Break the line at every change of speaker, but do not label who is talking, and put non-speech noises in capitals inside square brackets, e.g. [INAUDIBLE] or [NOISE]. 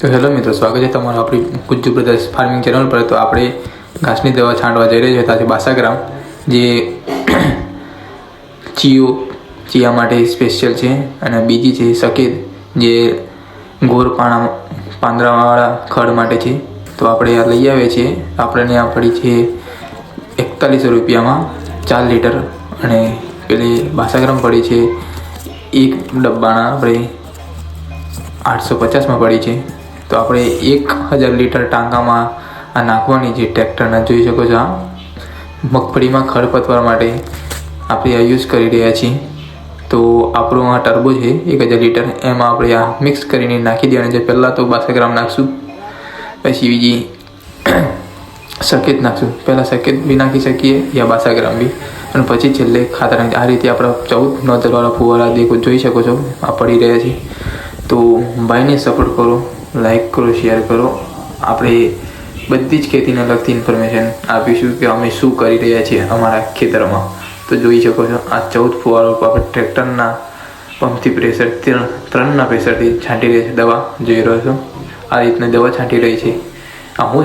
તો હેલો મિત્રો, સ્વાગત છે તમારું આપણી ગુજ્જુ બ્રધર્સ ફાર્મિંગ ચેનલ પર. તો આપણે ઘાસની દવા છાંટવા જઈ રહ્યા છીએ તાજે બાસાગ્રામ, જે ચિયો, ચિયા માટે સ્પેશિયલ છે. અને બીજી છે સકેદ જે ગોર પાણા પાંદરાવાળા ખડ માટે છે. તો આપણે આ લઈ આવ્યા છીએ. આપણને આ પડી છે એકતાલીસો રૂપિયામાં ચાર લીટર. અને પેલી બાસાગ્રામ પડી છે એક ડબ્બાના, આપણે આઠસો પચાસમાં પડી છે. તો આપણે એક હજાર લીટર ટાંકામાં આ નાખવાની છે ટ્રેક્ટરના જોઈ શકો છો આ મગફળીમાં ખડપતવાર માટે આપણે આ યુઝ કરી રહ્યા છીએ. તો આપણું આ ટર્બો છે, એક હજાર લીટર. એમાં આપણે આ મિક્સ કરીને નાખી દેવાની છે. પહેલાં તો બાસઠ ગ્રામ નાખશું, પછી બીજી [COUGHS] સકેત નાખશું. પહેલાં સકેત બી નાખી શકીએ યા બાસા ગ્રામ બી. અને પછી છેલ્લે ખાતર નાખી. આ રીતે આપણા ચૌદ નોતરવાળા ફુવારા દેખો જોઈ શકો છો, આ પડી રહ્યા છે. તો ભાઈને સપોર્ટ કરો. લાઈક કરો શેર કરો. આપણે બધી જ ખેતીને લગતી ઇન્ફોર્મેશન આપીશું કે અમે શું કરી રહ્યા છીએ અમારા ખેતરમાં. તો જોઈ શકો છો, આ ચૌદ ફુવારો આપણે ટ્રેક્ટરના પંપથી પ્રેશર ત્રણ, ત્રણના પ્રેશરથી છાંટી રહ્યા છે દવા. જોઈ રહ્યો છો? આ રીતની દવા છાંટી રહી છે. આ હું